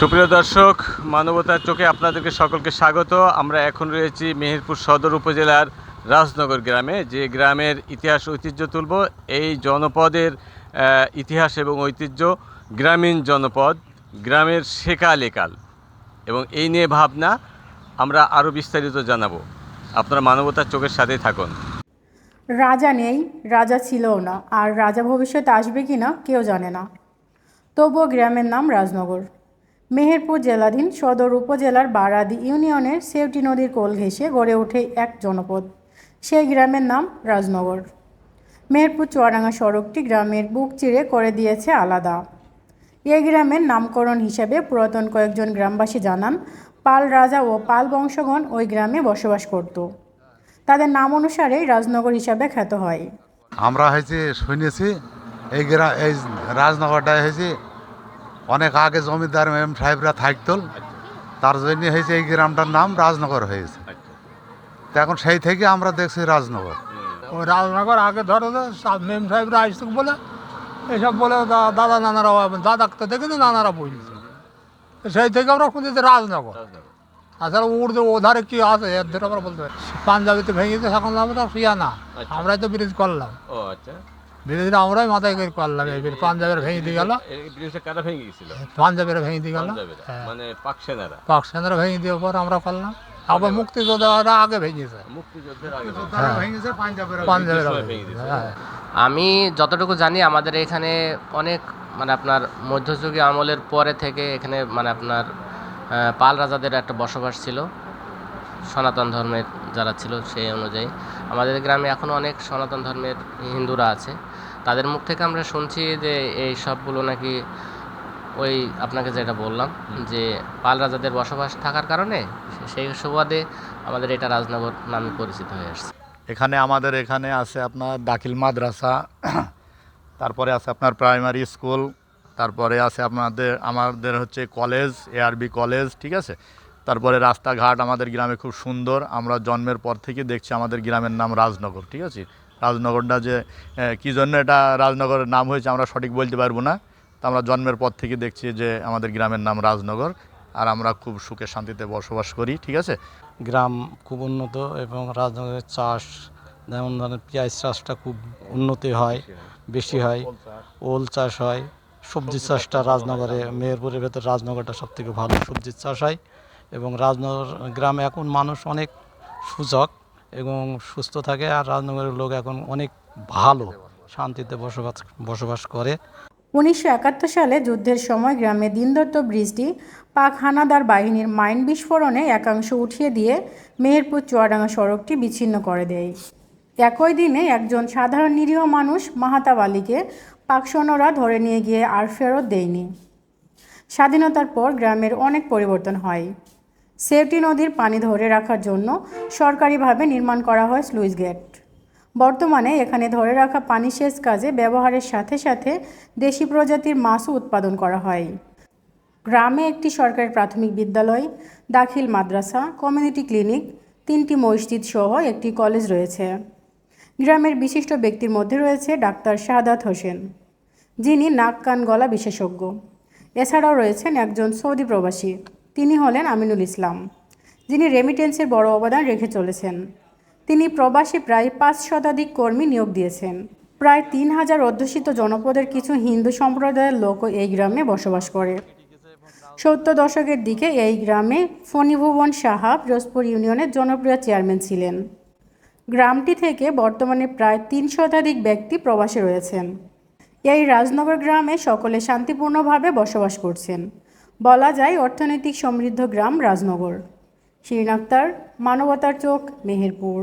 সুপ্রিয় দর্শক, মানবতার চোখে আপনাদেরকে সকলকে স্বাগত। আমরা এখন রয়েছি মেহেরপুর সদর উপজেলার রাজনগর গ্রামে। যে গ্রামের ইতিহাস ঐতিহ্য তুলব, এই জনপদের ইতিহাস এবং ঐতিহ্য গ্রামীণ জনপদ, গ্রামের সেকাল একাল এবং এই নিয়ে ভাবনা আমরা আরও বিস্তারিত জানাব। আপনারা মানবতার চোখের সাথেই থাকুন। রাজা নেই, রাজা ছিলও না। আর রাজা ভবিষ্যতে আসবে কি না কেউ জানে না। তবুও গ্রামের নাম রাজনগর। মেহেরপুর জেলাধীন সদর উপজেলার বারাদি ইউনিয়নের সেউটি নদীর কোল ঘেঁষে গড়ে ওঠে এক জনপদ। সেই গ্রামের নাম রাজনগর। মেহেরপুর চুয়াডাঙ্গা সড়কটি গ্রামের বুক চিরে করে দিয়েছে আলাদা। এই গ্রামের নামকরণ হিসেবে পুরাতন কয়েকজন গ্রামবাসী জানান, পাল রাজা ও পাল বংশগণ ওই গ্রামে বসবাস করত। তাদের নাম অনুসারেই রাজনগর হিসাবে খ্যাত হয়। আমরা হয়েছে, শুনেছি, এই গ্রা, এই রাজনগরটা হয়েছে অনেক আগে জমিদার এম সাহেবরা থাকতল তার জন্য হয়েছে এই গ্রামটার নাম রাজনগর হয়েছে। তো এখন সেই থেকে আমরা দেখছি রাজনগর। ওই রাজনগর আগে ধরো মেম সাহেবরা আসতুক বলে এসব বলে দাদা নানারা দাদা তো দেখে তো নানারা বলছে সেই থেকে আমরা খুঁজেছি রাজনগর। তাছাড়া উর্দু ওধারে কি আছে এর ধরে আমরা বলতে পারি পাঞ্জাবিতে ভেঙেছে এখন আমরা শিয়া না। আমরাই তো ব্রিজ করলাম। ও আচ্ছা। ব্রিজটা আমরাই মাথায় করে করলাম এই পাঞ্জাবের ভেঙে দিয়ে গেল। কারা ভেঙে গেছিল পাঞ্জাবের ভেঙে দিয়ে গেল। হ্যাঁ। মানে পাক সেনারা। ভেঙে দিয়ে পর আমরা করলাম আবার মুক্তিযোদ্ধারা আগে ভেঙেছে। ভেঙেছে। পাঞ্জাবের হ্যাঁ। আমি যতটুকু জানি আমাদের এখানে অনেক মানে আপনার মধ্যযুগীয় আমলের পরে থেকে এখানে মানে আপনার পাল রাজাদের একটা বসবাস ছিল। সনাতন ধর্মের যারা ছিল সেই অনুযায়ী। আমাদের গ্রামে এখনও অনেক সনাতন ধর্মের হিন্দুরা আছে। তাদের মুখ থেকে আমরা শুনছি যে এই সবগুলো নাকি ওই আপনাকে যেটা বললাম যে পাল রাজাদের বসবাস থাকার কারণে সেই সুবাদে আমাদের এটা রাজনগর নামে পরিচিত হয়ে আসছে। এখানে আমাদের এখানে আছে আপনার দাখিল মাদ্রাসা তারপরে আছে আপনার প্রাইমারি স্কুল তারপরে আছে আপনাদের আমাদের হচ্ছে কলেজ এআরবি কলেজ ঠিক আছে? তারপরে রাস্তাঘাট আমাদের গ্রামে খুব সুন্দর। আমরা জন্মের পর থেকে দেখছি আমাদের গ্রামের নাম রাজনগর, ঠিক আছে? রাজনগরটা যে কী জন্য এটা রাজনগরের নাম হয়েছে আমরা সঠিক বলতে পারব না। তা আমরা জন্মের পর থেকে দেখছি যে আমাদের গ্রামের নাম রাজনগর আর আমরা খুব সুখে শান্তিতে বসবাস করি, ঠিক আছে? গ্রাম খুব উন্নত এবং রাজনগরের চাষ, যেমন ধরেন পেঁয়াজ চাষটা খুব উন্নতি হয়, বেশি হয়, ওল চাষ হয়, সবজি চাষটা রাজনগরে, মেহেরপুরের ভেতর রাজনগরটা সব থেকে ভালো সবজির চাষ হয়। এবং রাজনগর গ্রামে এখন মানুষ অনেক সূচক এবং সুস্থ থাকে আর রাজনগরের লোক এখন অনেক ভালো, শান্তিতে বসবাস বসবাস করে। উনিশশো একাত্তর সালে যুদ্ধের সময় গ্রামে দিনদত্ত ব্রিজটি পাক হানাদার বাহিনীর মাইন বিস্ফোরণে একাংশ উঠিয়ে দিয়ে মেহেরপুর চুয়াডাঙ্গা সড়কটি বিচ্ছিন্ন করে দেয়। একই দিনে একজন সাধারণ নিরীহ মানুষ মাহাতাব আলীকে পাক ধরে নিয়ে গিয়ে আর ফেরত দেয়নি। স্বাধীনতার পর গ্রামের অনেক পরিবর্তন হয়। সেফটি নদীর পানি ধরে রাখার জন্য সরকারিভাবে নির্মাণ করা হয় স্লুইস গেট। বর্তমানে এখানে ধরে রাখা পানি সেচ কাজে ব্যবহারের সাথে সাথে দেশি প্রজাতির মাছও উৎপাদন করা হয়। গ্রামে একটি সরকারি প্রাথমিক বিদ্যালয়, দাখিল মাদ্রাসা, কমিউনিটি ক্লিনিক, তিনটি মসজিদ সহ একটি কলেজ রয়েছে। গ্রামের বিশিষ্ট ব্যক্তির মধ্যে রয়েছে ডাক্তার শাহাদাত হোসেন, যিনি নাক কান গলা বিশেষজ্ঞ। এছাড়াও রয়েছেন একজন সৌদি প্রবাসী। তিনি হলেন আমিনুল ইসলাম, যিনি রেমিটেন্সের বড় অবদান রেখে চলেছেন। তিনি প্রবাসী প্রায় পাঁচ শতাধিক কর্মী নিয়োগ দিয়েছেন। প্রায় তিন হাজার অধ্যুষিত জনপদের কিছু হিন্দু সম্প্রদায়ের লোকও এই গ্রামে বসবাস করে। সত্তর দশকের দিকে এই গ্রামে ফণিভুবন সাহা পিরোজপুর ইউনিয়নের জনপ্রিয় চেয়ারম্যান ছিলেন। গ্রামটি থেকে বর্তমানে প্রায় তিন শতাধিক ব্যক্তি প্রবাসে রয়েছেন। এই রাজনগর গ্রামে সকলে শান্তিপূর্ণভাবে বসবাস করছেন। বলা যায় অর্থনৈতিক সমৃদ্ধ গ্রাম রাজনগর। শ্রীনাক্তার মানবতার চোখ মেহেরপুর।